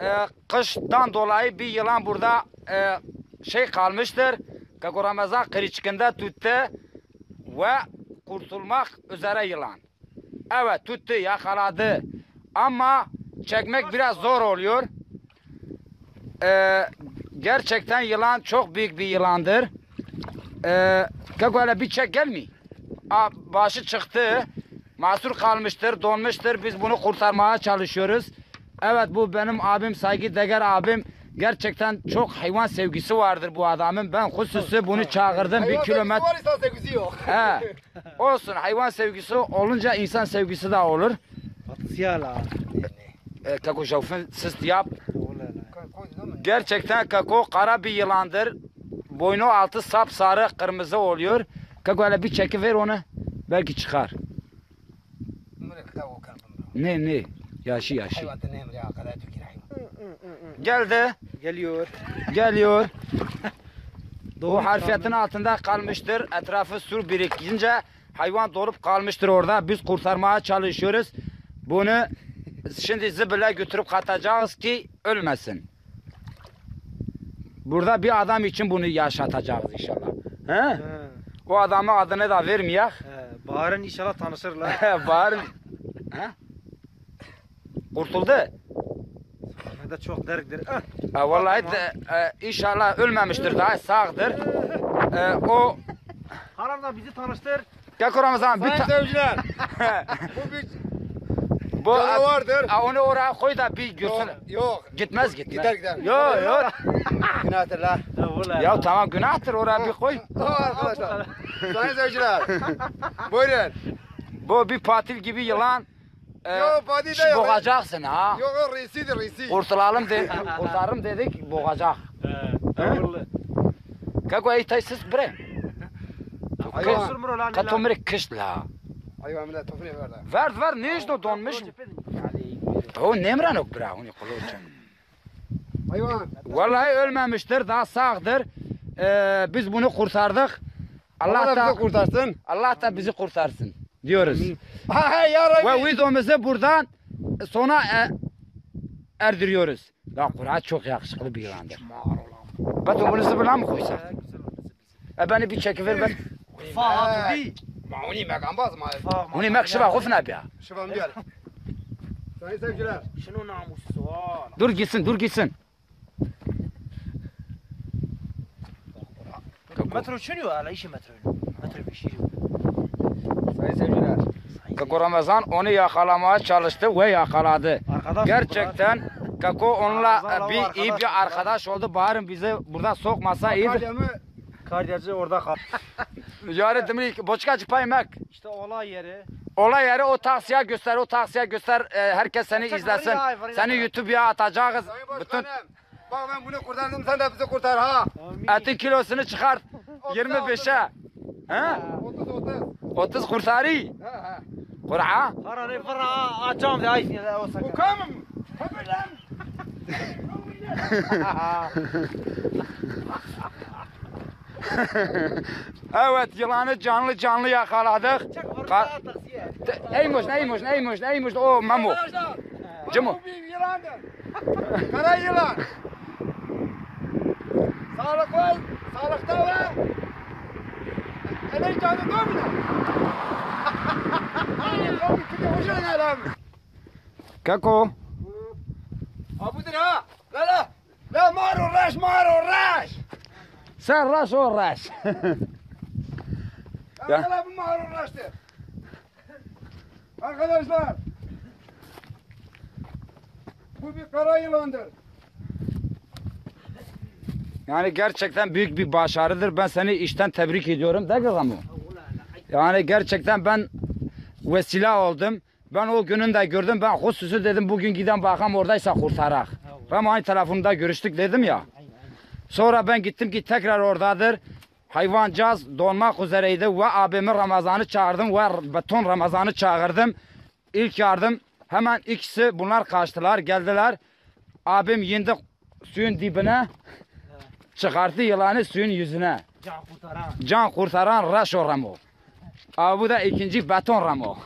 e, kıştan dolayı bir yılan burada e, şey kalmıştır. Kako Ramazan kırıçkında tuttu ve kurtulmak üzere yılan. Evet tuttu yakaladı ama çekmek biraz zor oluyor. E, gerçekten yılan çok büyük bir yılandır. E, Kako bir çek gelmiyor. Başı çıktı. Mahsur kalmıştır, donmuştur. Biz bunu kurtarmaya çalışıyoruz. Evet bu benim abim, saygıdeğer abim. Gerçekten çok hayvan sevgisi vardır bu adamın. Ben hususi bunu çağırdım bir kilometre. Var insan sevgisi yok. He. Olsun hayvan sevgisi olunca insan sevgisi de olur. Siyala. E, kako şofun siz yap. Gerçekten kako kara bir yılandır. Boynu altı sapsarı kırmızı oluyor. Kako hele bir çekiver onu. Belki çıkar. Ne ne? Yaşı yaşı. Geldi. Geliyor. Geliyor. Bu harfiyetin altında kalmıştır. Etrafı sur birikince hayvan dolup kalmıştır orada. Biz kurtarmaya çalışıyoruz. Bunu şimdi zibile götürüp katacağız ki ölmesin. Burada bir adam için bunu yaşatacağız inşallah. He? He. O adamın adını da vermeyek. He. Baharın inşallah tanışırlar. Var. He? Kurtuldu. De çok deriktir. Ah. E, vallahi de, e, inşallah ölmemiştir daha sağdır. E, o Haram bizi tanıştır. Gel Ramazan bir Sayın ta- seyirciler. Bu bir bu canavardır. a, onu oraya koy da bir görsün. Yok, yok. Gitmez gitmez. Gider gider. Yok yok. Günahtır la. Ya tamam günahtır oraya bir koy. Tamam arkadaşlar. Sayın seyirciler. Buyurun. Bu bir patil gibi yılan. E, Yok, pati de boğacaksın ha. Yok yok reisidir reisi. Kurtulalım de, kurtarım dedik boğacak. Kako ey taysız bre. Hayvan. Katomri kışla. Hayvan millet topunu ver de. Ver ver ne işte donmuş. O nemran ok bra onu kuluçum. Hayvan. Vallahi ölmemiştir, daha sağdır. Ee, biz bunu kurtardık. Allah Allah da bizi kurtarsın. Allah da bizi kurtarsın diyoruz. Ha ha ya Ve videomuzu buradan sona e, erdiriyoruz. Ya Kur'an çok yakışıklı bir yılandır. Batu bunu zıbına mı koysak? E beni bir çekiver ben. Fahatı Mauni mekan baz ma. Bunu mekşiba kufna bir. Şıfam gel. Sayın seyirciler. Şunu namussuz var. Dur gitsin, dur gitsin. Metro şunu ala işi metro. Metro bir şey yok. Sayın seyirciler. Kako Ramazan onu yakalamaya çalıştı ve yakaladı. Arkadaş Gerçekten Kako onunla Ramazan'la e, bir o iyi arkadaş bir arkadaş oldu. Bağırın bizi burada sokmasa iyi. Kalyamı orada kal. Yarı demir boçkacı paymak. İşte olay yeri. Olay yeri o taksiye göster, o taksiye göster. e, herkes seni Çek, izlesin. varıyor, varıyor. Seni YouTube'ya atacağız. Sayın Bütün Başkanım. Bak ben bunu kurtardım sen de bizi kurtar ha. etin kilosunu çıkar. 25'e. He? 30 30. 30 kurtarı. Ha ha. Kur'a. Kararı fırra açacağım diye ayıp ya o sakın. Bu kamım. Tabii lan. Evet yılanı canlı canlı yakaladık. Çek Ka- orada taksiye. Neymiş neymiş neymiş neymiş o mamu. Arkadaşlar. Cemo. Bu bir yılandır. Kara yılan. Sağlıklı, sağlıkta ve enerji domino. Abi çünkü hoşuna ne lan? Kako. Abudur ha. La la. La maro raş maro raş. Sen raş o raş. Ya. La bu maro raştır. Arkadaşlar. Bu bir kara yılandır. Yani gerçekten büyük bir başarıdır. Ben seni işten tebrik ediyorum. Mi Ramu? Yani gerçekten ben vesile oldum. Ben o günün de gördüm. Ben hususu dedim bugün giden bakam oradaysa kurtarak. Ramu aynı telefonda görüştük dedim ya. Sonra ben gittim ki tekrar oradadır. Hayvancağız donmak üzereydi ve abimi Ramazan'ı çağırdım ve beton Ramazan'ı çağırdım. İlk yardım hemen ikisi bunlar kaçtılar geldiler. Abim indi suyun dibine çıkarttı yılanı suyun yüzüne. Can kurtaran. Can kurtaran Raşo Ramo. Aa, bu da ikinci beton Ramo.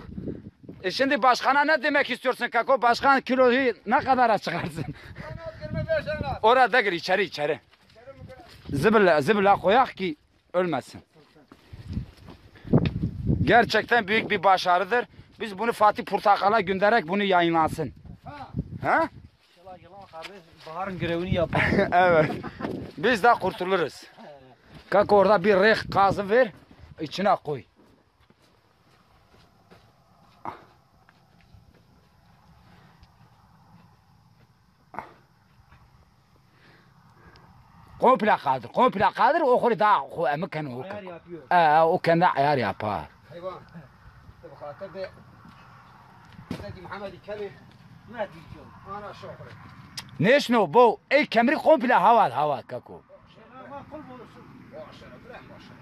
E şimdi başkana ne demek istiyorsun Kako? Başkan kiloyu ne kadara çıkarsın? Orada gir içeri içeri. Zıbırla zıbırla koyak ki ölmesin. Gerçekten büyük bir başarıdır. Biz bunu Fatih Portakal'a göndererek bunu yayınlansın. Ha. Ha? Baharın görevini yapar. evet. Biz de kurtuluruz. Kalk orada bir reh kazı ver. içine koy. Komple kaldır. Komple kaldır. O kuru daha o emken o. Ayar yapıyor. Ee, o kendi ayar yapar. Hayvan. Tabii kalkar da. Dedi Muhammed Kerim. Ne diyeceğim? Ana şoför. Ne şunu bu? Ey kemri komple hava hava kako. Ama kul bulursun. واشرب لا واشرب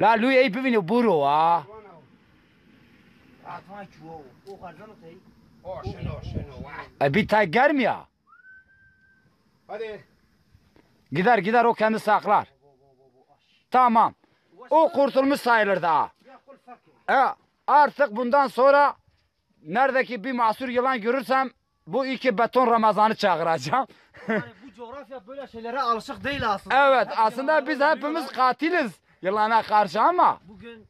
La lui ei bivini buru ha. وانا Atma çuvo. O kardan öteyi. واشنو شنو واحد E bir tay gelmiyor. هذه Gider gider o kendi saklar. Tamam. O kurtulmuş sayılır daha. Ya kul fakir. E, artık bundan sonra neredeki bir mahsur yılan görürsem bu iki beton Ramazan'ı çağıracağım. Yani bu coğrafya böyle şeylere alışık değil aslında. evet Hep aslında biz hepimiz katiliz yılana karşı ama Bugün